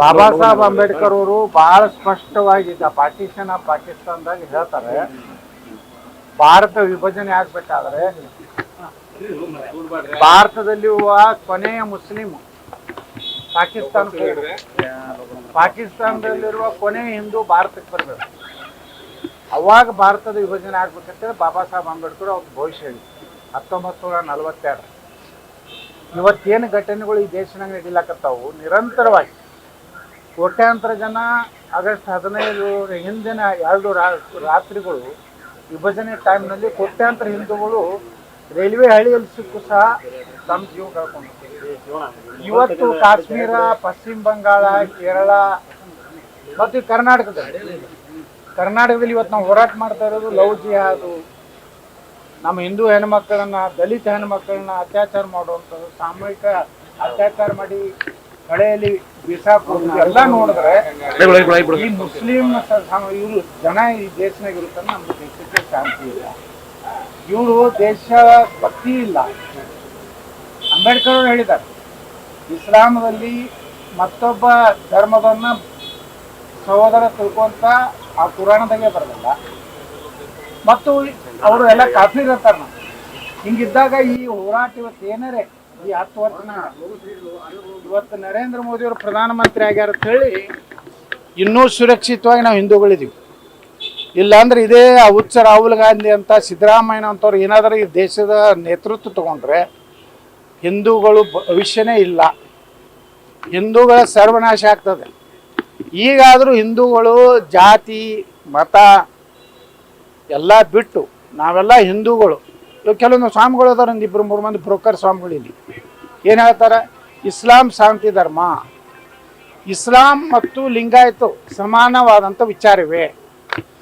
ಬಾಬಾ ಸಾಹೇಬ್ ಅಂಬೇಡ್ಕರ್ ಅವರು ಬಹಳ ಸ್ಪಷ್ಟವಾಗಿ ಪಾಕಿಸ್ತಾನ ಪಾಕಿಸ್ತಾನದಾಗ ಹೇಳ್ತಾರೆ, ಭಾರತ ವಿಭಜನೆ ಆಗ್ಬೇಕಾದ್ರೆ ಭಾರತದಲ್ಲಿರುವ ಕೊನೆಯ ಮುಸ್ಲಿಂ ಪಾಕಿಸ್ತಾನ ಪಾಕಿಸ್ತಾನದಲ್ಲಿರುವ ಕೊನೆಯ ಹಿಂದೂ ಭಾರತಕ್ಕೆ ಬರಬೇಕು. ಅವಾಗ ಭಾರತದ ವಿಭಜನೆ ಆಗ್ಬೇಕಂತೇಳಿ ಬಾಬಾ ಸಾಹೇಬ್ ಅಂಬೇಡ್ಕರ್ ಅವ್ರ ಭವಿಷ್ಯ ಹತ್ತೊಂಬತ್ತು ನೂರ ನಲವತ್ತೆರಡು. ಇವತ್ತೇನು ಘಟನೆಗಳು ಈ ದೇಶನಾಗ ನಡೀಲಾಕತ್ತಾವು? ನಿರಂತರವಾಗಿ. ಕೋಟ್ಯಾಂತರ ಜನ ಆಗಸ್ಟ್ ಹದಿನೈದು ಹಿಂದಿನ ಎರಡು ರಾತ್ರಿಗಳು, ವಿಭಜನೆ ಟೈಮ್ನಲ್ಲಿ ಕೋಟ್ಯಾಂತರ ಹಿಂದೂಗಳು ರೈಲ್ವೆ ಹಳ್ಳಿಯಲ್ಲಿ ಸಿಕ್ಕು ಸಹ ತಮ್ಮ ಜೀವ ಕಳ್ಕೊಂಡು ಇವತ್ತು ಕಾಶ್ಮೀರ, ಪಶ್ಚಿಮ ಬಂಗಾಳ, ಕೇರಳ ಮತ್ತು ಕರ್ನಾಟಕದಲ್ಲಿ ಕರ್ನಾಟಕದಲ್ಲಿ ಇವತ್ತು ನಾವು ಹೋರಾಟ ಮಾಡ್ತಾ ಇರೋದು ಲವ್ ಜಿಹಾದು ನಮ್ಮ ಹಿಂದೂ ಹೆಣ್ಮಕ್ಕಳನ್ನ ದಲಿತ ಹೆಣ್ಮಕ್ಕಳನ್ನ ಅತ್ಯಾಚಾರ ಮಾಡುವಂಥದ್ದು, ಸಾಮೂಹಿಕ ಅತ್ಯಾಚಾರ ಮಾಡಿ ಹೊಳೆಯಲ್ಲಿ ಬಿಸಾಕೋದು ಎಲ್ಲ ನೋಡಿದ್ರೆ ಈ ಮುಸ್ಲಿಂ ಇವರು ಜನ ಈ ದೇಶನಾಗ ಇರುತ್ತಾನೆ ನಮ್ಮ ದೇಶಕ್ಕೆ ಶಾಂತಿ ಇಲ್ಲ. ಇವರು ದೇಶ ಭಕ್ತಿ ಇಲ್ಲ. ಅಂಬೇಡ್ಕರ್ ಅವರು ಹೇಳಿದ್ದಾರೆ, ಇಸ್ಲಾಮದಲ್ಲಿ ಮತ್ತೊಬ್ಬ ಧರ್ಮವನ್ನ ಸಹೋದರ ತಿಳ್ಕೊಂತ ಆ ಪುರಾಣದಾಗೆ ಬರಲಿಲ್ಲ ಮತ್ತು ಅವರು ಎಲ್ಲ ಕಾಫಿ ಇರ್ತಾರ ಹಿಂಗಿದ್ದಾಗ ಈ ಹೋರಾಟ ಇವತ್ತು ಏನಾರೇ ಈ ಹತ್ತು ವರ್ಷನ ಇವತ್ತು ನರೇಂದ್ರ ಮೋದಿ ಅವರು ಪ್ರಧಾನಮಂತ್ರಿ ಆಗ್ಯಾರ ಹೇಳಿ ಇನ್ನೂ ಸುರಕ್ಷಿತವಾಗಿ ನಾವು ಹಿಂದೂಗಳಿದ್ದೀವಿ ಇಲ್ಲಾಂದ್ರೆ ಇದೇ ಹುಚ್ಚ ರಾಹುಲ್ ಗಾಂಧಿ ಅಂತ ಸಿದ್ದರಾಮಯ್ಯ ಅಂತವ್ರು ಏನಾದರೂ ಈ ದೇಶದ ನೇತೃತ್ವ ತಗೊಂಡ್ರೆ ಹಿಂದೂಗಳು ಭವಿಷ್ಯನೇ ಇಲ್ಲ. ಹಿಂದೂಗಳ ಸರ್ವನಾಶ ಆಗ್ತದೆ. ಈಗಾದರೂ ಹಿಂದೂಗಳು ಜಾತಿ, ಮತ ಎಲ್ಲ ಬಿಟ್ಟು ನಾವೆಲ್ಲ ಹಿಂದೂಗಳು. ಕೆಲವೊಂದು ಸ್ವಾಮಿಗಳು ಅದಾರ ಒಂದು ಇಬ್ಬರು ಮೂರು ಮಂದಿ ಬ್ರೋಕರ್ ಸ್ವಾಮಿಗಳು ಇಲ್ಲಿ. ಏನು ಹೇಳ್ತಾರೆ? ಇಸ್ಲಾಂ ಶಾಂತಿ ಧರ್ಮ. ಇಸ್ಲಾಂ ಮತ್ತು ಲಿಂಗಾಯತು ಸಮಾನವಾದಂಥ ವಿಚಾರವೇ.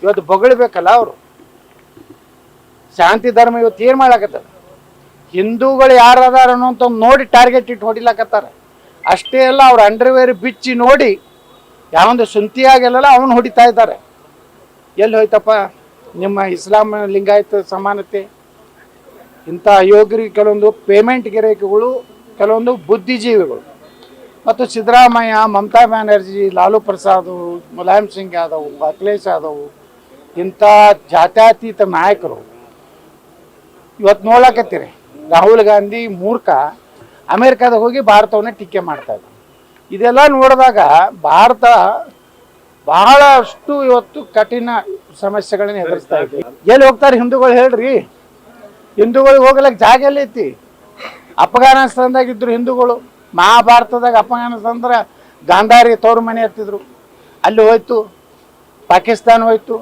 ಇವತ್ತು ಬೊಗಳಬೇಕಲ್ಲ ಅವರು. ಶಾಂತಿ ಧರ್ಮ ಇವತ್ತು ಏನು ಮಾಡಾಕತ್ತದ ಹಿಂದೂಗಳು ಯಾರು ಅದಾರ ಅನ್ನೋಂಥ ನೋಡಿ ಟಾರ್ಗೆಟ್ ಇಟ್ಟು ಹೊಡಿಲಾಕತ್ತಾರ. ಅಷ್ಟೇ ಅಲ್ಲ, ಅವ್ರ ಅಂಡರ್ವೇರ್ ಬಿಚ್ಚಿ ನೋಡಿ ಯಾವೊಂದು ಸುಂತಿಯಾಗೆಲ್ಲ ಅವನು ಹೊಡಿತಾ ಇದ್ದಾರೆ. ಎಲ್ಲಿ ಹೋಯ್ತಪ್ಪ? ನಿಮ್ಮ ಇಸ್ಲಾಂ ಲಿಂಗಾಯತ ಸಮಾನತೆ. ಇಂಥ ಯೋಗರಿಗೆ ಕೆಲವೊಂದು ಪೇಮೆಂಟ್ ಗಿರಾಕಿಗಳು, ಕೆಲವೊಂದು ಬುದ್ಧಿಜೀವಿಗಳು. ಮತ್ತು ಸಿದ್ದರಾಮಯ್ಯ, ಮಮತಾ ಬ್ಯಾನರ್ಜಿ, ಲಾಲು ಪ್ರಸಾದ್, ಮುಲಾಯಂ ಸಿಂಗ್ ಯಾದವ್, ಅಖಿಲೇಶ್ ಯಾದವ್, ಇಂಥ ಜಾತ್ಯತೀತ ನಾಯಕರು. ಇವತ್ತು ನೋಡಕತ್ತೀರಿ ರಾಹುಲ್ ಗಾಂಧಿ ಮೂರ್ಖ ಅಮೇರಿಕಾದಾಗ ಹೋಗಿ ಭಾರತವನ್ನ ಟೀಕೆ ಮಾಡ್ತಾ ಇದ್ದ. ಇದೆಲ್ಲ ನೋಡಿದಾಗ ಭಾರತ ಬಹಳಷ್ಟು ಇವತ್ತು ಕಠಿಣ ಸಮಸ್ಯೆಗಳನ್ನ ಎದುರಿಸ್ತಾ ಇದೆ. ಎಲ್ಲಿ ಹೋಗ್ತಾರೆ ಹಿಂದೂಗಳು ಹೇಳ್ರಿ? ಹಿಂದೂಗಳಿಗೆ ಹೋಗ್ಲಿಕ್ಕೆ ಜಾಗ ಎಲ್ಲ ಐತಿ ಅಫ್ಘಾನಿಸ್ತಾನದಾಗ ಇದ್ರು ಹಿಂದೂಗಳು. ಮಹಾಭಾರತದಾಗ ಅಫ್ಘಾನಿಸ್ತಾನದ್ರ ಗಾಂಧಾರಿ ತವ್ರ ಮನೆ ಹತ್ತಿದ್ರು. ಅಲ್ಲಿ ಹೋಯ್ತು, ಪಾಕಿಸ್ತಾನ ಹೋಯ್ತು.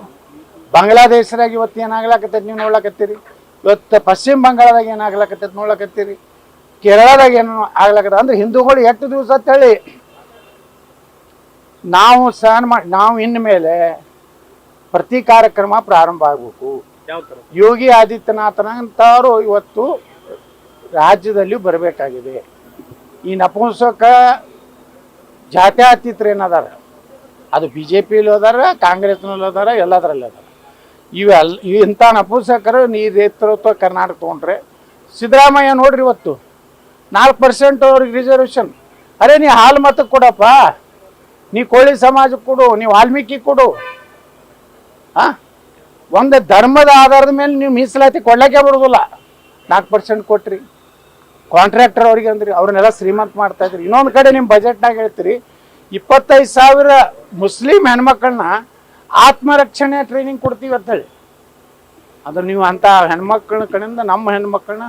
ಬಾಂಗ್ಲಾದೇಶದಾಗ ಇವತ್ತು ಏನಾಗ್ಲಾಕತ್ತೈತಿ ನೀವು ನೋಡ್ಲಾಕತ್ತೀರಿ? ಇವತ್ತು ಪಶ್ಚಿಮ ಬಂಗಾಳದಾಗ ಏನಾಗ್ಲಾಕತ್ತೈತಿ ನೋಡ್ಲಾಕತ್ತೀರಿ? ಕೇರಳದಾಗ ಏನು ಆಗ್ಲಾಕತ್ತ ಅಂದ್ರೆ ಹಿಂದೂಗಳು ಎಷ್ಟು ದಿವಸ ಅಂತೇಳಿ ನಾವು ಸಹನ ಮಾಡಿ ನಾವು ಮೇಲೆ ಪ್ರತಿ ಕಾರ್ಯಕ್ರಮ ಪ್ರಾರಂಭ ಆಗಬೇಕು. ತರ ಯೋಗಿ ಆದಿತ್ಯನಾಥನಂತವರು ಇವತ್ತು ರಾಜ್ಯದಲ್ಲಿ ಬರಬೇಕಾಗಿದೆ. ಈ ನಪುಂಸಕ ಜಾತ್ಯತೀತರು ಏನದಾರ ಅದು ಬಿ ಜೆ ಪಿಲೂ ಅದಾರ ಕಾಂಗ್ರೆಸ್ನಲ್ಲೂ ಅದಾರ ಎಲ್ಲದರಲ್ಲಿ ಅದಾರ ಇವೆಲ್ಲ ಇಂಥ ನಪುಂಸಕರು ನೀ ನೇತೃತ್ವ ಕರ್ನಾಟಕ ತೊಗೊಂಡ್ರೆ, ಸಿದ್ದರಾಮಯ್ಯ ನೋಡ್ರಿ ಇವತ್ತು, ನಾಲ್ಕು ಪರ್ಸೆಂಟ್ ಅವ್ರಿಗೆ ರಿಸರ್ವೇಷನ್ ಅರೆ, ನೀ ಹಾಲು ಮತಕ್ಕೆ ಕೊಡಪ್ಪ. ನೀ ಕೋಳಿ ಸಮಾಜಕ್ಕೆ ಕೊಡು ನೀವು ವಾಲ್ಮೀಕಿ ಕೊಡು. ಆ? ಒಂದು ಧರ್ಮದ ಆಧಾರದ ಮೇಲೆ ನೀವು ಮೀಸಲಾತಿ ಕೊಡ್ಲಿಕ್ಕೆ ಬರೋದಿಲ್ಲ. ನಾಲ್ಕು ಪರ್ಸೆಂಟ್ ಕೊಟ್ರಿ. ಕಾಂಟ್ರಾಕ್ಟರ್ ಅವ್ರಿಗೆ ಅಂದ್ರಿ, ಅವ್ರನ್ನೆಲ್ಲ ಶ್ರೀಮಂತ ಮಾಡ್ತಾ ಇದ್ರಿ. ಇನ್ನೊಂದು ಕಡೆ ನಿಮ್ಮ ಬಜೆಟ್ನಾಗ ಹೇಳ್ತೀರಿ, ಇಪ್ಪತ್ತೈದು ಸಾವಿರ ಮುಸ್ಲಿಂ ಹೆಣ್ಮಕ್ಳನ್ನ ಆತ್ಮರಕ್ಷಣೆ ಟ್ರೈನಿಂಗ್ ಕೊಡ್ತೀವಿ ಅಂತೇಳಿ ಅದು ನೀವು ಅಂಥ ಹೆಣ್ಮಕ್ಳ ಕಡೆಯಿಂದ ನಮ್ಮ ಹೆಣ್ಮಕ್ಳನ್ನ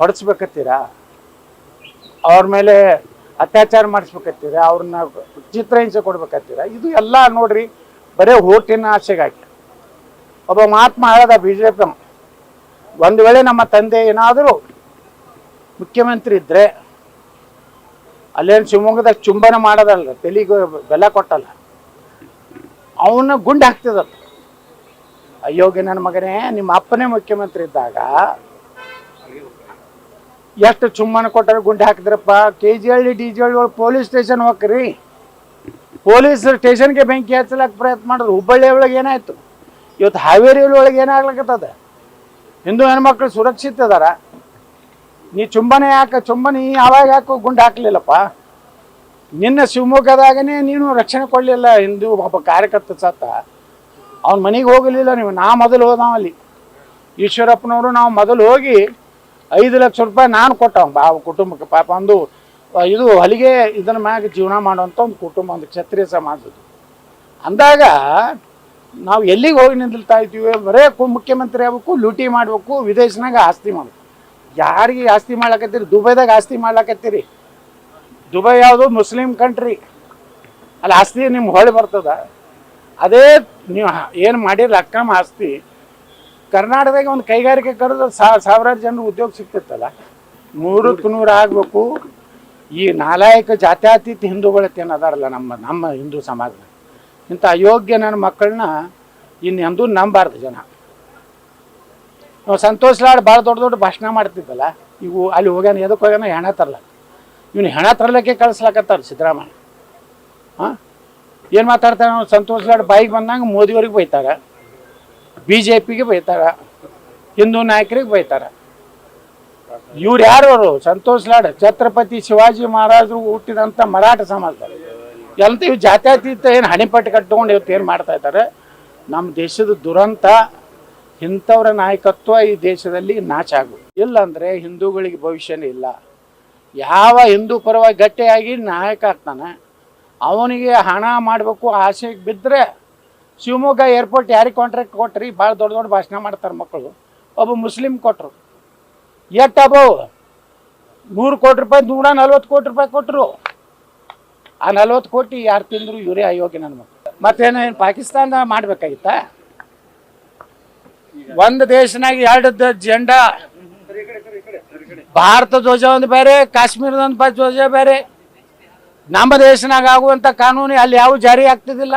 ಹೊಡೆಸ್ಬೇಕತ್ತೀರಾ? ಅವ್ರ ಮೇಲೆ ಅತ್ಯಾಚಾರ ಮಾಡಿಸ್ಬೇಕತ್ತೀರಾ? ಅವ್ರನ್ನ ಚಿತ್ರಹಿಂಸೆ ಕೊಡ್ಬೇಕತ್ತೀರಾ? ಇದು ಎಲ್ಲ ನೋಡ್ರಿ, ಬರೇ ಓಟಿನ ಆಸೆಗಾಗಿ ಒಬ್ಬ ಮಹಾತ್ಮ ಹೇಳದ ಬಿ ಜೆ ಪಿ ಒಂದು ವೇಳೆ ನಮ್ಮ ತಂದೆ ಏನಾದರೂ ಮುಖ್ಯಮಂತ್ರಿ ಇದ್ದರೆ ಅಲ್ಲೇನು ಶಿವಮೊಗ್ಗದಾಗ ಚುಂಬನ ಮಾಡೋದಲ್ಲ, ತೆಲಿಗೆ ಬೆಲ್ಲ ಕೊಟ್ಟಲ್ಲ. ಅವನ್ನ ಗುಂಡು ಹಾಕ್ತಿದಲ್ಲ ಅಯ್ಯೋಗೆ ನನ್ನ ಮಗನೇ, ನಿಮ್ಮ ಅಪ್ಪನೇ ಮುಖ್ಯಮಂತ್ರಿ ಇದ್ದಾಗ, ಎಷ್ಟು ಚುಮ್ಮನ ಕೊಟ್ಟರೆ ಗುಂಡು ಹಾಕಿದ್ರಪ್ಪ? K G Halli D G Halli police station ಹೋಗ್ರಿ. ಪೊಲೀಸ್ ಸ್ಟೇಷನ್ಗೆ ಬೆಂಕಿ ಹಚ್ಚಲಕ್ಕೆ ಪ್ರಯತ್ನ ಮಾಡಿದ್ರು. ಹುಬ್ಬಳ್ಳಿ ಒಳಗೆ ಏನಾಯ್ತು? ಇವತ್ತು ಹಾವೇರಿ ಒಳಗೆ ಏನಾಗ್ಲಕತ್ತದ? ಹಿಂದೂ ಹೆಣ್ಮಕ್ಳು ಸುರಕ್ಷಿತ ಅದಾರ. ನೀ ಚುಂಬನೆ ಯಾಕೆ ಚುಂಬನೆ ಯಾವಾಗ ಯಾಕೋ ಗುಂಡು ಹಾಕ್ಲಿಲ್ಲಪ್ಪ. ನಿನ್ನ ಶಿವಮೊಗ್ಗದಾಗನೇ ನೀನು ರಕ್ಷಣೆ ಕೊಡಲಿಲ್ಲ ಹಿಂದೂ ಒಬ್ಬ ಕಾರ್ಯಕರ್ತ ಸತ್ತ. ಅವ್ನ ಮನೆಗೆ ಹೋಗಲಿಲ್ಲ ನೀವು, ನಾ ಮೊದಲು ಹೋದವ ಅಲ್ಲಿ. ಈಶ್ವರಪ್ಪನವರು ನಾವು ಮೊದಲು ಹೋಗಿ ಐದು ಲಕ್ಷ ರೂಪಾಯಿ ನಾನು ಕೊಟ್ಟವ, ಬಾ, ಕುಟುಂಬಕ್ಕೆ ಪಾಪ ಒಂದು ಇದು ಹೊಲಿಗೆ ಇದನ್ನ ಮ್ಯಾಗ ಜೀವನ ಮಾಡುವಂಥ ಒಂದು ಕುಟುಂಬ, ಒಂದು ಕ್ಷತ್ರಿಯ ಸಮಾಜದ್ದು. ಅಂದಾಗ ನಾವು ಎಲ್ಲಿಗೆ ಹೋಗಿ ನಿಂದಿಲ್ತಾ ಇದ್ದೀವಿ, ಬರೇ ಮುಖ್ಯಮಂತ್ರಿ ಆಗ್ಬೇಕು, ಲೂಟಿ ಮಾಡಬೇಕು, ವಿದೇಶನಾಗ ಆಸ್ತಿ ಮಾಡಬೇಕು. ಯಾರಿಗೆ ಆಸ್ತಿ ಮಾಡ್ಲಕತ್ತೀರಿ? ದುಬೈದಾಗ ಆಸ್ತಿ ಮಾಡ್ಲಕತ್ತೀರಿ? ದುಬೈ ಯಾವುದು ಮುಸ್ಲಿಂ ಕಂಟ್ರಿ. ಅಲ್ಲಿ ಆಸ್ತಿ ನಿಮ್ಗೆ ಹೊಳೆ ಬರ್ತದ. ಅದೇ ನೀವು ಏನು ಮಾಡಿರಲ್ಲ ಅಕ್ರಮ ಆಸ್ತಿ. ಕರ್ನಾಟಕದಾಗ ಒಂದು ಕೈಗಾರಿಕೆ ಕರೆದು ಸಾವಿರಾರು ಜನರು ಉದ್ಯೋಗ ಸಿಗ್ತಿತ್ತಲ್ಲ? ನೂರಕ್ಕೆ ನೂರು ಆಗಬೇಕು. ಈ ನಾಲಾಯಕ ಜಾತ್ಯಾತೀತ ಹಿಂದೂಗಳತ್ತೇನು ಅದಾರಲ್ಲ ನಮ್ಮ ನಮ್ಮ ಹಿಂದೂ ಸಮಾಜದಾಗ. ಇಂಥ ಅಯೋಗ್ಯ ನನ್ನ ಮಕ್ಕಳನ್ನ ಇನ್ನು ಎಂದೂ ನಂಬಾರ್ದು ಜನ. ನಾವು ಸಂತೋಷ್ ಲಾಡ್ ಭಾಳ ದೊಡ್ಡ ದೊಡ್ಡ ಭಾಷಣ ಮಾಡ್ತಿದ್ದಲ್ಲ, ಇವು ಅಲ್ಲಿ ಹೋಗ್ಯಾನ ಎದಕ್ಕೆ ಹೋಗ್ಯಾನ, ಹೆಣ ತರಲ್ಲ ಇವನು ಹೆಣ ತರಲಿಕ್ಕೆ ಕಳಿಸ್ಲಾಕತ್ತಾರ ಸಿದ್ದರಾಮಯ್ಯ. ಹಾಂ ಏನು ಮಾತಾಡ್ತಾರೆ ನಾವು ಸಂತೋಷ್ ಲಾಡ್ ಬಾಯಿಗೆ ಬಂದಾಗ ಮೋದಿಯವ್ರಿಗೆ ಬೈತಾರೆ ಬಿ ಜೆ ಪಿಗೆ ಬೈತಾರೆ, ಹಿಂದೂ ನಾಯಕರಿಗೆ ಬೈತಾರ. ಇವ್ರು ಯಾರು ಅವರು ಸಂತೋಷ್ ಲಾಡ್, ಛತ್ರಪತಿ ಶಿವಾಜಿ ಮಹಾರಾಜರು ಹುಟ್ಟಿದಂಥ ಮರಾಠ ಸಮಾಜದಲ್ಲಿ ಎಂತ ಇವು ಜಾತ್ಯತೀತ ಏನು ಹಣಿಪಟ್ಟು ಕಟ್ಕೊಂಡು ಇವತ್ತು ಏನು ಮಾಡ್ತಾ ಇದ್ದಾರೆ? ನಮ್ಮ ದೇಶದ ದುರಂತ, ಇಂಥವ್ರ ನಾಯಕತ್ವ ಈ ದೇಶದಲ್ಲಿ ನಾಚಾಗು ಇಲ್ಲಾಂದರೆ ಹಿಂದೂಗಳಿಗೆ ಭವಿಷ್ಯನೇ ಇಲ್ಲ. ಯಾವ ಹಿಂದೂ ಪರವಾಗಿ ಗಟ್ಟಿಯಾಗಿ ನಾಯಕ ಆಗ್ತಾನೆ, ಅವನಿಗೆ ಹಣ ಮಾಡಬೇಕು ಆಸೆ ಬಿದ್ದರೆ ಶಿವಮೊಗ್ಗ ಏರ್ಪೋರ್ಟ್ ಯಾರಿಗೆ ಕಾಂಟ್ರಾಕ್ಟ್ ಕೊಟ್ರಿ? ಭಾಳ ದೊಡ್ಡ ದೊಡ್ಡ ಭಾಷಣ ಮಾಡ್ತಾರೆ ಮಕ್ಕಳು ಒಬ್ಬ ಮುಸ್ಲಿಂ ಕೊಟ್ಟರು ಎಟ್ಟಬೋ ನೂರು ಕೋಟಿ ರೂಪಾಯಿ, ನೂರ ನಲ್ವತ್ತು ಕೋಟಿ ರೂಪಾಯಿ ಕೊಟ್ಟರು ಆ ನಲ್ವತ್ತು ಕೋಟಿ ಯಾರು ತಿಂದ್ರು ಇವರೇ ಅಯೋಗ್ಯ ನನ್ನ ಮಕ್ಕಳು ಮತ್ತೇನು ಏನು ಪಾಕಿಸ್ತಾನ ಮಾಡ್ಬೇಕಾಗಿತ್ತಾ? ಒಂದು ದೇಶನಾಗ ಎರಡು ಜೆಂಡಾ. ಭಾರತ ಧ್ವಜ ಒಂದು ಬೇರೆ ಕಾಶ್ಮೀರದ ಒಂದು ಧ್ವಜ ಬೇರೆ. ನಮ್ಮ ದೇಶನಾಗ ಆಗುವಂಥ ಕಾನೂನು ಅಲ್ಲಿ ಯಾವ ಜಾರಿ ಆಗ್ತಿದ್ದಿಲ್ಲ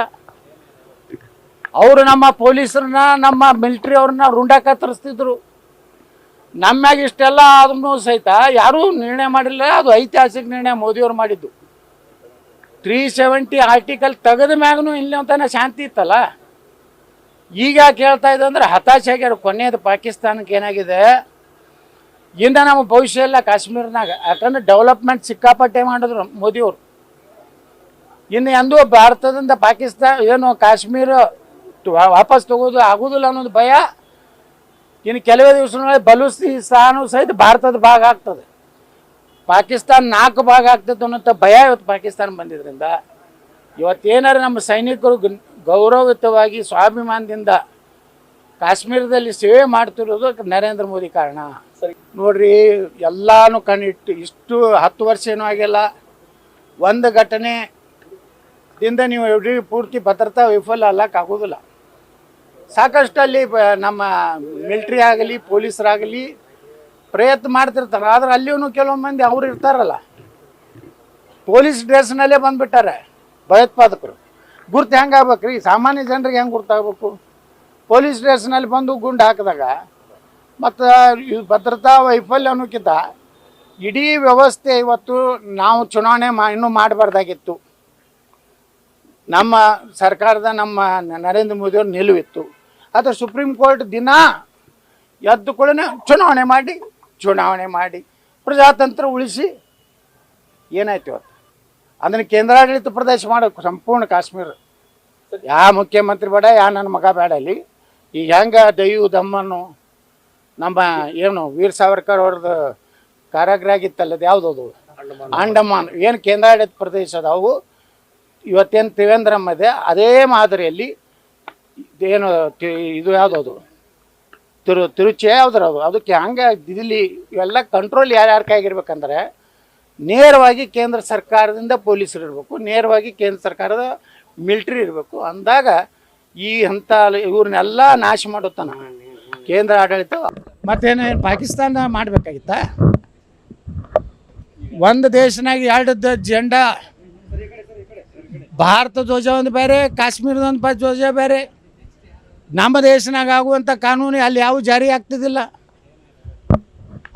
ಅವರು ನಮ್ಮ ಪೊಲೀಸರನ್ನ, ನಮ್ಮ ಮಿಲಿಟ್ರಿ ಅವ್ರನ್ನ ರುಂಡ ಕತ್ತರಿಸ್ತಿದ್ರು ನಮ್ಮ್ಯಾಗ ಇಷ್ಟೆಲ್ಲ ಆದ್ರೂ ಸಹಿತ ಯಾರೂ ನಿರ್ಣಯ ಮಾಡಿಲ್ಲ, ಅದು ಐತಿಹಾಸಿಕ ನಿರ್ಣಯ ಮೋದಿಯವ್ರು ಮಾಡಿದ್ದು. ತ್ರೀ ಸೆವೆಂಟಿ ಆರ್ಟಿಕಲ್ ತೆಗೆದ ಮ್ಯಾಗನು ಇಲ್ಲಿ ಅಂತಾನೆ ಶಾಂತಿ ಇತ್ತಲ್ಲ? ಈಗ ಯಾಕೆ ಹೇಳ್ತಾ ಇದೆ ಅಂದ್ರೆ ಹತಾಶೆ ಆಗ್ಯಾರ. ಕೊನೆಯದು ಪಾಕಿಸ್ತಾನಕ್ಕೆ ಏನಾಗಿದೆ? ಇಂದ ನಮ್ಮ ಭವಿಷ್ಯ ಇಲ್ಲ ಕಾಶ್ಮೀರ್ನಾಗ, ಯಾಕಂದ್ರೆ ಡೆವಲಪ್ಮೆಂಟ್ ಸಿಕ್ಕಾಪಟ್ಟೆ ಮಾಡಿದ್ರು ಮೋದಿಯವರು. ಇನ್ನು ಎಂದೂ ಭಾರತದಿಂದ ಪಾಕಿಸ್ತಾನ, ಏನು ಕಾಶ್ಮೀರ ವಾಪಸ್ ತಗೋದು ಆಗೋದಿಲ್ಲ ಅನ್ನೋದು ಭಯ. ಇನ್ನು ಕೆಲವೇ ಬಲೂಸಿ ಬಲೂಚಿಸ್ತಾನು ಸಹಿತ ಭಾರತದ ಭಾಗ ಆಗ್ತದೆ. ಪಾಕಿಸ್ತಾನ ನಾಲ್ಕು ಭಾಗ ಆಗ್ತದೆ ಅನ್ನೋಂಥ ಭಯ ಇವತ್ತು ಪಾಕಿಸ್ತಾನ ಬಂದಿದ್ರಿಂದ. ಇವತ್ತೇನಾರ ನಮ್ಮ ಸೈನಿಕರು ಗೌರವಯುತವಾಗಿ ಸ್ವಾಭಿಮಾನದಿಂದ ಕಾಶ್ಮೀರದಲ್ಲಿ ಸೇವೆ ಮಾಡ್ತಿರೋದು ನರೇಂದ್ರ ಮೋದಿ ಕಾರಣ. ನೋಡ್ರಿ ಎಲ್ಲಾನು ಕಣ್ಣಿಟ್ಟು ಇಷ್ಟು ಹತ್ತು ವರ್ಷ ಏನೂ ಆಗಿಲ್ಲ. ಒಂದು ಘಟನೆ ದಿಂದ ನೀವು ಇಡೀ ಪೂರ್ತಿ ಭದ್ರತಾ ವಿಫಲ ಅಲ್ಲಕ್ಕಾಗೋದಿಲ್ಲ ಸಾಕಷ್ಟು ಅಲ್ಲಿ ನಮ್ಮ ಮಿಲ್ಟ್ರಿ ಆಗಲಿ ಪೊಲೀಸರಾಗಲಿ ಪ್ರಯತ್ನ ಮಾಡ್ತಿರ್ತಾರೆ, ಆದ್ರೆ ಅಲ್ಲಿಯೂ ಕೆಲವೊಂದು ಮಂದಿ ಅವ್ರು ಇರ್ತಾರಲ್ಲ. ಪೊಲೀಸ್ ಡ್ರೆಸ್ನಲ್ಲೇ ಬಂದ್ಬಿಟ್ಟಾರೆ, ಭಯೋತ್ಪಾದಕರು. ಗುರ್ತು ಹೆಂಗೆ ಆಗ್ಬೇಕ್ರಿ? ಸಾಮಾನ್ಯ ಜನರಿಗೆ ಹೆಂಗೆ ಗುರ್ತಾಗಬೇಕು? ಪೊಲೀಸ್ ಡ್ರೆಸ್ನಲ್ಲಿ ಬಂದು ಗುಂಡು ಹಾಕಿದಾಗ, ಮತ್ತು ಭದ್ರತಾ ವೈಫಲ್ಯ ಅನ್ನೋಕ್ಕಿಂತ ಇಡೀ ವ್ಯವಸ್ಥೆ ಇವತ್ತು ನಾವು ಚುನಾವಣೆ ಮಾ, ಇನ್ನೂ ಮಾಡಬಾರ್ದಾಗಿತ್ತು. ನಮ್ಮ ಸರ್ಕಾರದ ನಮ್ಮ ನರೇಂದ್ರ ಮೋದಿಯವ್ರ ನಿಲುವಿತ್ತು. ಆದರೆ ಸುಪ್ರೀಂ ಕೋರ್ಟ್ ದಿನ ಎದ್ದು ಕೂಡ ಚುನಾವಣೆ ಮಾಡಿ ಚುನಾವಣೆ ಮಾಡಿ ಪ್ರಜಾತಂತ್ರ ಉಳಿಸಿ ಏನಾಯ್ತು ಇವತ್ತು? ಅದನ್ನು ಕೇಂದ್ರಾಡಳಿತ ಪ್ರದೇಶ ಮಾಡಬೇಕು ಸಂಪೂರ್ಣ ಕಾಶ್ಮೀರ. ಯಾ ಮುಖ್ಯಮಂತ್ರಿ ಬೇಡ ಯಾ ನನ್ನ ಮಗ ಬೇಡ ಅಲ್ಲಿ ಈಗ ಹೆಂಗೆ ದಯು ದಮ್ಮನ್ನು ನಮ್ಮ ಏನು ವೀರ್ ಸಾವರ್ಕರ್ ಅವ್ರದ್ದು ಕಾರಾಗೃಹ ಆಗಿತ್ತಲ್ಲ ಅದು ಯಾವ್ದು ಅದು ಅಂಡಮಾನ್. ಏನು ಕೇಂದ್ರಾಡಳಿತ ಪ್ರದೇಶ ಅದಾವು? ಇವತ್ತೇನು ತ್ರಿವೇಂದ್ರಮ್ಮ ಇದೆ ಅದೇ ಮಾದರಿಯಲ್ಲಿ ಏನು ಇದು ಯಾವುದು ತಿರು ತಿರುಚಿ ಯಾವ್ದ್ರ ಅದು. ಅದಕ್ಕೆ ಹಂಗೆ ಇಲ್ಲಿ ಇವೆಲ್ಲ ಕಂಟ್ರೋಲ್ ಯಾರ್ಯಾರ ಕೈಗಿರ್ಬೇಕಂದ್ರೆ ನೇರವಾಗಿ ಕೇಂದ್ರ ಸರ್ಕಾರದಿಂದ ಪೊಲೀಸರು ಇರಬೇಕು, ನೇರವಾಗಿ ಕೇಂದ್ರ ಸರ್ಕಾರದ ಮಿಲ್ಟ್ರಿ ಇರಬೇಕು. ಅಂದಾಗ ಈ ಹಂತ ಇವ್ರನ್ನೆಲ್ಲ ನಾಶ ಮಾಡುತ್ತಾನ ಕೇಂದ್ರ ಆಡಳಿತ ಮತ್ತೇನು ಪಾಕಿಸ್ತಾನ ಮಾಡಬೇಕಾಗಿತ್ತ? ಒಂದು ದೇಶನಾಗ ಎರಡು ಜೆಂಡಾ. ಭಾರತ ಧ್ವಜ ಒಂದು ಬೇರೆ ಕಾಶ್ಮೀರದ ಒಂದು ಧ್ವಜ ಬೇರೆ. ನಮ್ಮ ದೇಶನಾಗ ಆಗುವಂಥ ಕಾನೂನು ಅಲ್ಲಿ ಯಾವ ಜಾರಿ ಆಗ್ತಿದ್ದಿಲ್ಲ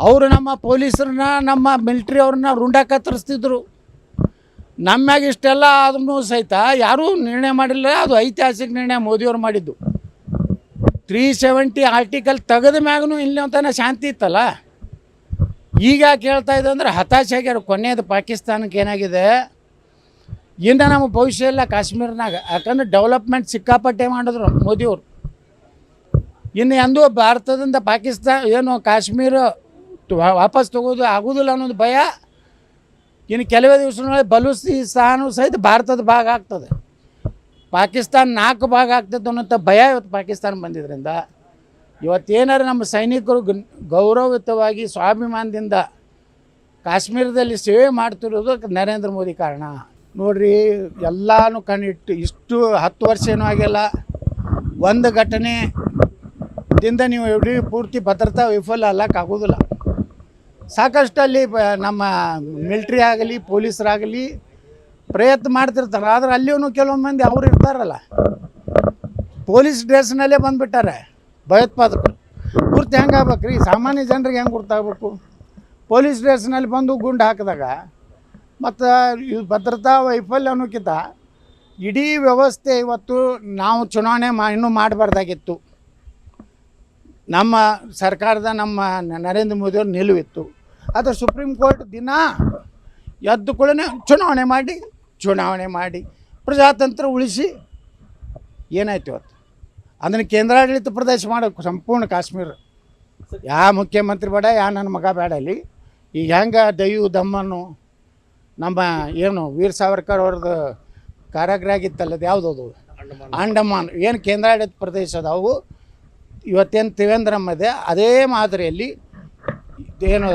ಅವರು ನಮ್ಮ ಪೊಲೀಸರನ್ನ, ನಮ್ಮ ಮಿಲ್ಟ್ರಿ ಅವ್ರನ್ನ ರುಂಡ ಕತ್ತರಿಸ್ತಿದ್ರು ನಮ್ಮ್ಯಾಗ ಇಷ್ಟೆಲ್ಲ ಆದ್ರೂ ಸಹಿತ ಯಾರೂ ನಿರ್ಣಯ ಮಾಡಿಲ್ಲ, ಅದು ಐತಿಹಾಸಿಕ ನಿರ್ಣಯ ಮೋದಿಯವ್ರು ಮಾಡಿದ್ದು. ತ್ರೀ ಸೆವೆಂಟಿ ಆರ್ಟಿಕಲ್ ತೆಗೆದ ಮ್ಯಾಗೂ ಇಲ್ಲಿ ಶಾಂತಿ ಇತ್ತಲ್ಲ. ಈಗ ಯಾಕೆ ಹೇಳ್ತಾ ಅಂದ್ರೆ ಹತಾಶೆ ಆಗ್ಯಾರ. ಕೊನೆಯದು ಪಾಕಿಸ್ತಾನಕ್ಕೆ ಏನಾಗಿದೆ? ಇಂದ ನಮ್ಮ ಭವಿಷ್ಯ ಇಲ್ಲ ಕಾಶ್ಮೀರ್ನಾಗ. ಯಾಕಂದ್ರೆ ಡೆವಲಪ್ಮೆಂಟ್ ಸಿಕ್ಕಾಪಟ್ಟೆ ಮಾಡಿದ್ರು ಮೋದಿಯವರು. ಇನ್ನು ಎಂದು ಭಾರತದಿಂದ ಪಾಕಿಸ್ತಾನ ಏನು ಕಾಶ್ಮೀರ ವಾಪಸ್ ತಗೋದು ಆಗೋದಿಲ್ಲ ಅನ್ನೋದು ಭಯ. ಇನ್ನು ಕೆಲವೇ ದಿವಸಗಳಲ್ಲಿ ಬಲೂಚಿಸ್ತಾನು ಸಹಿತ ಭಾರತದ ಭಾಗ ಆಗ್ತದೆ. ಪಾಕಿಸ್ತಾನ ನಾಲ್ಕು ಭಾಗ ಆಗ್ತದೆ ಅನ್ನೋಂಥ ಭಯ ಇವತ್ತು ಪಾಕಿಸ್ತಾನ ಬಂದಿದ್ದರಿಂದ ಇವತ್ತೇನಾರು ನಮ್ಮ ಸೈನಿಕರು ಗೌರವಯುತವಾಗಿ, ಸ್ವಾಭಿಮಾನದಿಂದ ಕಾಶ್ಮೀರದಲ್ಲಿ ಸೇವೆ ಮಾಡ್ತಿರೋದು ನರೇಂದ್ರ ಮೋದಿ ಕಾರಣ. ನೋಡ್ರಿ, ಎಲ್ಲಾನು ಕಣ್ಣಿಟ್ಟು ಇಷ್ಟು ಹತ್ತು ವರ್ಷ ಏನೂ ಆಗಿಲ್ಲ. ಒಂದು ಘಟನೆ ದಿಂದ ನೀವು ಇಡೀ ಪೂರ್ತಿ ಭದ್ರತಾ ವೈಫಲ್ಯ ಅಲ್ಲಕ್ಕಾಗೋದಿಲ್ಲ ಸಾಕಷ್ಟು ಅಲ್ಲಿ ನಮ್ಮ ಮಿಲ್ಟ್ರಿ ಆಗಲಿ, ಪೊಲೀಸರಾಗಲಿ ಪ್ರಯತ್ನ ಮಾಡ್ತಿರ್ತಾರೆ. ಆದರೆ ಅಲ್ಲಿಯೂ ಕೆಲವೊಂದು ಮಂದಿ ಅವರು ಇರ್ತಾರಲ್ಲ. ಪೊಲೀಸ್ ಡ್ರೆಸ್ನಲ್ಲೇ ಬಂದುಬಿಟ್ಟಾರೆ ಭಯೋತ್ಪಾದಕರು. ಪೂರ್ತಿ ಹೆಂಗೆ ಆಗ್ಬೇಕು ರೀ? ಸಾಮಾನ್ಯ ಜನರಿಗೆ ಹೆಂಗೆ ಗುರ್ತಾಗಬೇಕು? ಪೊಲೀಸ್ ಡ್ರೆಸ್ನಲ್ಲಿ ಬಂದು ಗುಂಡು ಹಾಕಿದಾಗ ಮತ್ತು ಇದು ಭದ್ರತಾ ವೈಫಲ್ಯ ಅನ್ನೋಕ್ಕಿಂತ ಇಡೀ ವ್ಯವಸ್ಥೆ ಇವತ್ತು ನಾವು ಚುನಾವಣೆ ಮಾ, ಇನ್ನೂ ಮಾಡಬಾರ್ದಾಗಿತ್ತು. ನಮ್ಮ ಸರ್ಕಾರದ ನಮ್ಮ ನರೇಂದ್ರ ಮೋದಿಯವ್ರ ನಿಲುವಿತ್ತು. ಆದರೆ ಸುಪ್ರೀಂ ಕೋರ್ಟ್ ದಿನ ಎದ್ದು ಕೂಡ ಚುನಾವಣೆ ಮಾಡಿ ಚುನಾವಣೆ ಮಾಡಿ ಪ್ರಜಾತಂತ್ರ ಉಳಿಸಿ ಏನಾಯ್ತು ಇವತ್ತು? ಅದನ್ನು ಕೇಂದ್ರಾಡಳಿತ ಪ್ರದೇಶ ಮಾಡೋಕ್ಕೆ ಸಂಪೂರ್ಣ ಕಾಶ್ಮೀರ. ಯಾವ ಮುಖ್ಯಮಂತ್ರಿ ಬೇಡ, ಯಾ ನನ್ನ ಮಗ ಬೇಡ ಅಲ್ಲಿ ಈಗ ಹೆಂಗೆ ದಯು ದಮ್ಮನು ನಮ್ಮ ಏನು ವೀರ್ ಸಾವರ್ಕರ್ ಅವ್ರದ್ದು ಕಾರಾಗೃಹ ಆಗಿತ್ತಲ್ಲ ಅದು ಯಾವುದದು? ಅಂಡಮಾನ್. ಏನು ಕೇಂದ್ರಾಡಳಿತ ಪ್ರದೇಶ ಅದಾವು? ಇವತ್ತೇನು ತ್ರಿವೇಂದ್ರಮ್ ಇದೆ, ಅದೇ ಮಾದರಿಯಲ್ಲಿ ಏನು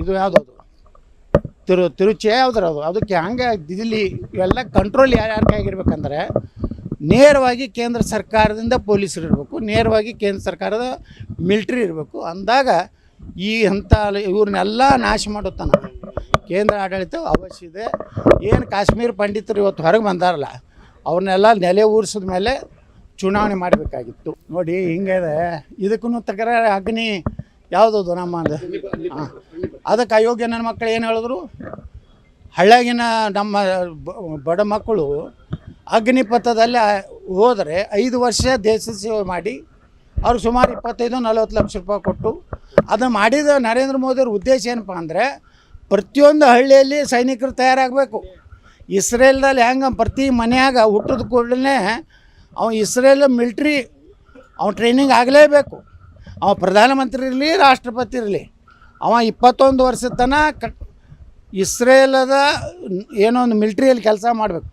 ಇದು ಯಾವುದದು ತಿರು ತಿರುಚಿ ಯಾವ್ದ್ರ ಅದು ಅದಕ್ಕೆ ಹಂಗೆ ದಿಲ್ಲಿ ಇವೆಲ್ಲ ಕಂಟ್ರೋಲ್ ಯಾರ್ಯಾರ ಆಗಿರ್ಬೇಕಂದ್ರೆ ನೇರವಾಗಿ ಕೇಂದ್ರ ಸರ್ಕಾರದಿಂದ ಪೊಲೀಸರು ಇರಬೇಕು, ನೇರವಾಗಿ ಕೇಂದ್ರ ಸರ್ಕಾರದ ಮಿಲ್ಟ್ರಿ ಇರಬೇಕು. ಅಂದಾಗ ಈ ಹಂತ ಇವ್ರನ್ನೆಲ್ಲ ನಾಶ ಮಾಡುತ್ತಾನ ಕೇಂದ್ರ ಆಡಳಿತ ಅವಶ್ಯ ಇದೆ. ಏನು ಕಾಶ್ಮೀರ ಪಂಡಿತರು ಇವತ್ತು ಹೊರಗೆ ಬಂದಾರಲ್ಲ, ಅವ್ರನ್ನೆಲ್ಲ ನೆಲೆ ಊರಿಸಿದ ಮೇಲೆ ಚುನಾವಣೆ ಮಾಡಬೇಕಾಗಿತ್ತು. ನೋಡಿ ಹಿಂಗಿದೆ ಇದಕ್ಕೂ ತಕರಾರು ಅಗ್ನಿ ಯಾವುದದು ನಮ್ಮ ಹಾಂ. ಅದಕ್ಕೆ ಅಯೋಗ್ಯ ನನ್ನ ಮಕ್ಕಳು ಏನು ಹೇಳಿದ್ರು? ಹಳ್ಳ್ಯಾಗಿನ ನಮ್ಮ ಬಡ ಮಕ್ಕಳು ಅಗ್ನಿಪಥದಲ್ಲಿ ಹೋದರೆ ಐದು ವರ್ಷ ದೇಶ ಸೇವೆ ಮಾಡಿ ಅವ್ರು ಸುಮಾರು ಇಪ್ಪತ್ತೈದು, ನಲವತ್ತು ಲಕ್ಷ ರೂಪಾಯಿ ಕೊಟ್ಟು ಅದನ್ನು ಮಾಡಿದ ನರೇಂದ್ರ ಮೋದಿಯವ್ರ ಉದ್ದೇಶ ಏನಪ್ಪ ಅಂದರೆ ಪ್ರತಿಯೊಂದು ಹಳ್ಳಿಯಲ್ಲಿ ಸೈನಿಕರು ತಯಾರಾಗಬೇಕು. ಇಸ್ರೇಲ್ದಲ್ಲಿ ಹೆಂಗೆ ಪ್ರತಿ ಮನೆಯಾಗ ಹುಟ್ಟಿದ ಕೂಡಲೇ ಅವ ಇಸ್ರೇಲ್ ಮಿಲ್ಟ್ರಿ, ಅವ ಟ್ರೈನಿಂಗ್ ಆಗಲೇಬೇಕು. ಅವ ಪ್ರಧಾನಮಂತ್ರಿ ಇರಲಿ, ರಾಷ್ಟ್ರಪತಿ ಇರಲಿ. ಅವ ಇಪ್ಪತ್ತೊಂದು ವರ್ಷದ ತನಕ ಕ ಇಸ್ರೇಲದ ಏನೋ ಒಂದು ಮಿಲ್ಟ್ರಿಯಲ್ಲಿ ಕೆಲಸ ಮಾಡಬೇಕು.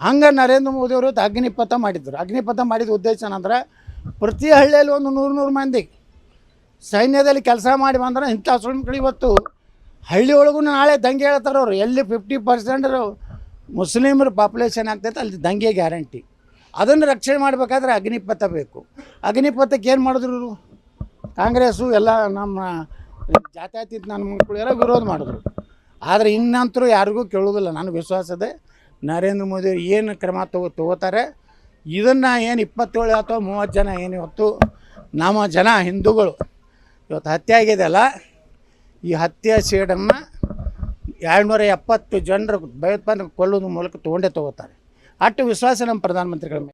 ಹಂಗೆ ನರೇಂದ್ರ ಮೋದಿಯವರು ಅವರು ಅಗ್ನಿಪಥ ಮಾಡಿದ್ರು. ಅಗ್ನಿಪಥ ಮಾಡಿದ ಉದ್ದೇಶ ಏನಂದ್ರೆ, ಪ್ರತಿ ಹಳ್ಳಿಯಲ್ಲಿ ಒಂದು ನೂರು ನೂರು ಮಂದಿ ಸೈನ್ಯದಲ್ಲಿ ಕೆಲಸ ಮಾಡಿ ಬಂದ್ರೆ ಇಂಥ ಸುಳ್ಳು ಇವತ್ತು ಹಳ್ಳಿ ಒಳಗೂ ನಾಳೆ ದಂಗೆ ಹೇಳ್ತಾರೆ ಅವರು. ಎಲ್ಲಿ ಫಿಫ್ಟಿ ಪರ್ಸೆಂಟ್ ಮುಸ್ಲಿಮರ ಪಾಪ್ಯುಲೇಷನ್ ಆಗ್ತೈತೆ, ಅಲ್ಲಿ ದಂಗೆ ಗ್ಯಾರಂಟಿ. ಅದನ್ನು ರಕ್ಷಣೆ ಮಾಡಬೇಕಾದ್ರೆ ಅಗ್ನಿಪಥ ಬೇಕು. ಅಗ್ನಿಪಥಕ್ಕೆ ಏನು ಮಾಡಿದ್ರು? ಕಾಂಗ್ರೆಸ್ಸು, ಎಲ್ಲ ನಮ್ಮ ಜಾತ್ಯತೀತ ನನ್ನ ಮಕ್ಕಳು ಎಲ್ಲ ವಿರೋಧ ಮಾಡಿದ್ರು. ಆದರೆ ಇನ್ನಂತರೂ ಯಾರಿಗೂ ಕೇಳೋದಿಲ್ಲ ನನಗೆ ವಿಶ್ವಾಸದೆ ನರೇಂದ್ರ ಮೋದಿ ಏನು ಕ್ರಮ ತಗೋ, ತಗೋತಾರೆ, ಇದನ್ನು ಏನು ಇಪ್ಪತ್ತೇಳು ಅಥವಾ ಮೂವತ್ತು ಜನ ಏನು ಇವತ್ತು, ನಮ್ಮ ಜನ ಹಿಂದೂಗಳು ಇವತ್ತು ಹತ್ಯೆ ಆಗಿದೆಯಲ್ಲ ಈ ಹತ್ಯೆ ಸೇಡನ್ನು ಎರಡುನೂರ ಎಪ್ಪತ್ತು ಜನರು ಭಯೋತ್ಪಾದನೆ ಕೊಲ್ಲೋದ್ರ ಮೂಲಕ ತೊಗೊಂಡೇ ತೊಗೋತಾರೆ. ಅಷ್ಟು ವಿಶ್ವಾಸ ನಮ್ಮ ಪ್ರಧಾನಮಂತ್ರಿಗಳ ಮೇಲೆ